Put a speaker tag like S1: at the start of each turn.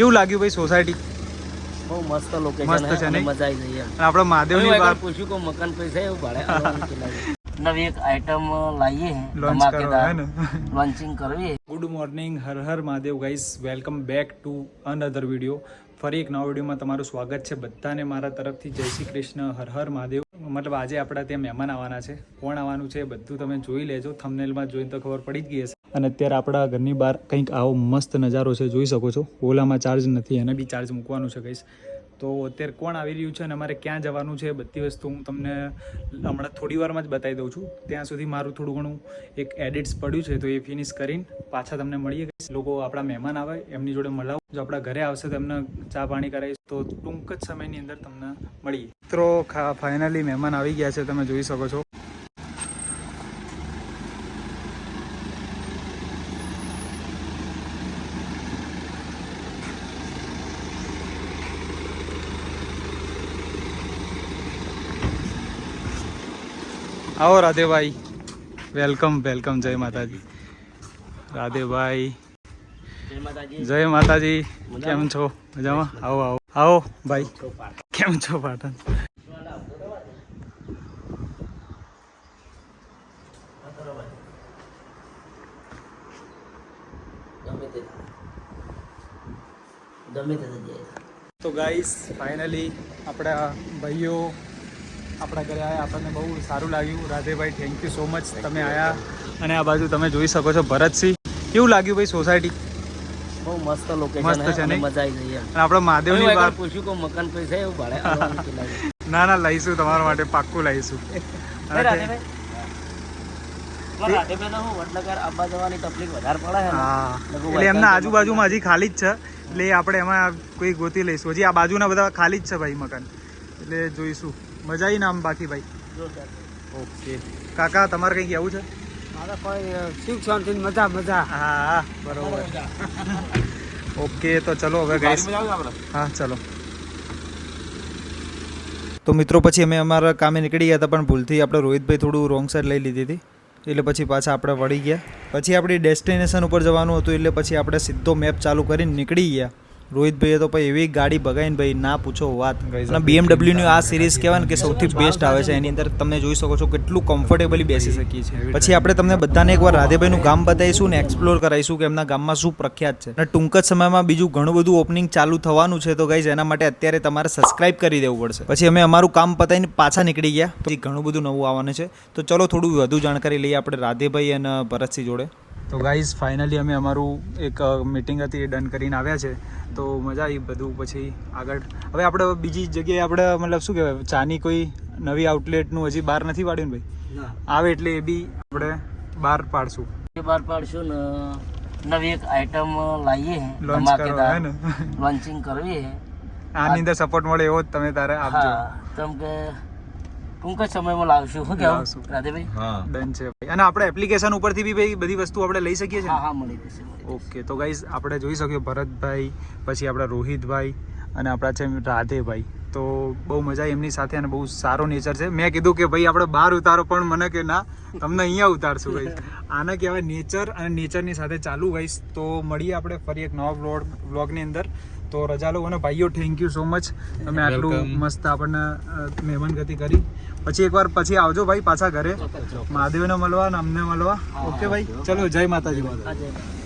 S1: કેવું લાગ્યું ભાઈ સોસાયટી
S2: બહુ મસ્ત લોકેશન
S1: મસ્ત છે ને
S2: મજા આવી ગઈ એમ.
S1: અને આપણે મહાદેવની
S2: વાત પૂછ્યું કે મકાન પૈસા એવું ભાડે? નવી એક આઈટમ લાવીએ
S1: લોન્ચ કરવા હે ને?
S2: લોન્ચિંગ કરવી
S1: good morning Har Har Mahadev guys welcome back to another video ફરી એક નવા વિડીયોમાં તમારું સ્વાગત છે બધાને મારા તરફથી. જય શ્રી કૃષ્ણ હર હર મહાદેવ. મતલબ આજે આપણા ત્યાં મહેમાન આવવાના છે. કોણ આવવાનું છે બધું તમે જોઈ લેજો. થમનેલમાં જોઈને તો ખબર પડી જ ગઈ હશે. અને અત્યારે આપણા ઘરની બહાર કંઈક આવો મસ્ત નજારો છે, જોઈ શકો છો. ઓલામાં ચાર્જ નથી, એને બી ચાર્જ મૂકવાનું છે કહીશ તો અત્યારે કોણ આવી રહ્યું છે અને અમારે ક્યાં જવાનું છે બધી વસ્તુ હું તમને હમણાં થોડી વારમાં જ બતાવી દઉં છું. ત્યાં સુધી મારું થોડું ઘણું એક એડિટ્સ પડ્યું છે, તો એ ફિનિશ કરીને પાછા તમને મળીએ. લોકો આપણા મહેમાન આવે, એમની જોડે મળાવું. જો આપણા ઘરે આવશે તો એમને ચા પાણી કરાવીશ, તો ટૂંક જ સમયની અંદર તમને મળીએ. મિત્રો ફાઇનલી મહેમાન આવી ગયા છે, તમે જોઈ શકો છો. આવો રાધેભાઈ. વેલકમ વેલકમ, જય માતાજી. રાધેભાઈ.
S2: જય માતાજી.
S1: કેમ છો? મજામાં? આવો આવો. આવો, ભાઈ. કેમ છો, પાટણ?
S2: તો
S1: ગાઈસ ફાઇનલી આપણા ભાઈઓ આપણા ઘરે આવ્યા આપણને બહુ સારું લાગ્યું. Radhebhai thank you so much તમે આવ્યા અને આ બાજુ તમે જોઈ શકો છો ભરતસિંહ. કેવું લાગ્યું ભાઈ સોસાયટી
S2: બહુ મસ્ત લોકેશન
S1: મસ્ત છે ને?
S2: મજા આવી ગઈ
S1: અને આપણે મહાદેવની વાત
S2: પૂછ્યું કે મકાન પૈસા એવું ભાડે?
S1: ના ના લઈશું તમારા માટે પાક્કું લઈશું. એટલે એમના આજુબાજુમાં હજી ખાલી જ છે. એટલે આપણે એમાં કોઈ ગોતી લઈશું. હજી આ બાજુના બધા ખાલી જ છે ભાઈ મકાન. એટલે જોઈશું. મજા આવી નામ બાકી ભાઈ. ઓકે. કાકા તમારે કંઈ કહેવું છે?
S3: મારે કોઈ સુખ શાંતિ મજા મજા.
S1: હા હા બરોબર. ઓકે તો ચલો હવે ગાઈસ હા ચલો. તો મિત્રો પછી અમે અમારા કામે નીકળી ગયા હતા પણ ભૂલથી આપણે રોહિતભાઈ થોડું રોંગ સાઈડ લઈ લીધી હતી. એટલે પછી પાછા આપણે વળી ગયા. પછી આપણી ડેસ્ટિનેશન ઉપર જવાનું હતું એટલે પછી આપણે સીધો મેપ ચાલુ કરીને નીકળી ગયા. રોહિતભાઈએ તો ભાઈ એવી ગાડી ભગાઈને ભાઈ ના પૂછો વાત. અને બીએમડબ્લ્યુની આ સિરીઝ કહેવાય ને કે સૌથી બેસ્ટ આવે છે એની અંદર તમે જોઈ શકો છો કેટલું કમ્ફર્ટેબલી બેસી શકીએ છીએ પછી આપણે તમને બધાને એકવાર રાધેભાઈનું ગામ બતાવીશું ને એક્સપ્લોર કરાવીશું કે એમના ગામમાં શું પ્રખ્યાત છે. અને ટૂંક જ સમયમાં બીજું ઘણું બધું ઓપનિંગ ચાલુ થવાનું છે તો ગાઈઝ એના માટે અત્યારે તમારે સબસ્ક્રાઇબ કરી દેવું પડશે. પછી અમે અમારું કામ પતાવીને પાછા નીકળી ગયા. પછી ઘણું બધું નવું આવવાનું છે. તો ચલો થોડું વધુ જાણકારી લઈએ આપણે રાધેભાઈ અને ભરતસિંહ જોડે. તો ગાઈઝ ફાઇનલી અમે અમારું એક મિટિંગ હતી એ ડન કરીને આવ્યા છે. તો મજા આવી બધું. પછી આગળ હવે આપણે બીજી જગ્યાએ આપણે મતલબ શું કહેવાય ચાની કોઈ નવી આઉટલેટનું હજી બહાર નથી પાડ્યું ને ભાઈ? આવે એટલે એ બી આપણે બહાર પાડશું.
S2: બહાર પાડશું ને નવી એક આઈટમ લાવીએ
S1: લોન્ચ કરવા ને?
S2: લોન્ચિંગ કરવી
S1: આની અંદર સપોર્ટ મળે એવો જ તમે તારે આપજો.
S2: કેમ કે ટૂંક જ સમયમાં લાવશું. શું. કેવું રાધેભાઈ?
S1: ડન છે ભાઈ. અને આપણે એપ્લિકેશન ઉપરથી બી ભાઈ બધી વસ્તુ આપણે લઈ શકીએ છીએ?
S2: હા? હા મળી જશે
S1: ઓકે તો ગાઈઝ આપણે જોઈ શકીએ ભરતભાઈ પછી આપણા રોહિતભાઈ અને આપણા છે રાધેભાઈ. તો બહુ મજા આવી એમની સાથે અને બહુ સારો નેચર છે. મેં કીધું કે ભાઈ આપણે બહાર ઉતારો પણ મને કે ના તમને અહીંયા ઉતારશું ભાઈ આને કહેવાય નેચર અને નેચરની સાથે ચાલુ ગઈશ તો મળીએ આપણે ફરી એક નવા બ્લોગ બ્લોગની અંદર. તો રજા લો અને ભાઈઓ થેન્ક યુ સો મચ તમે આટલું મસ્ત આપણને મહેમાનગતિ કરી. પછી એકવાર પછી આવજો ભાઈ પાછા ઘરે. મહાદેવને મળવા અને અમને મળવા. ઓકે ભાઈ? ચલો જય માતાજી.
S2: માતા.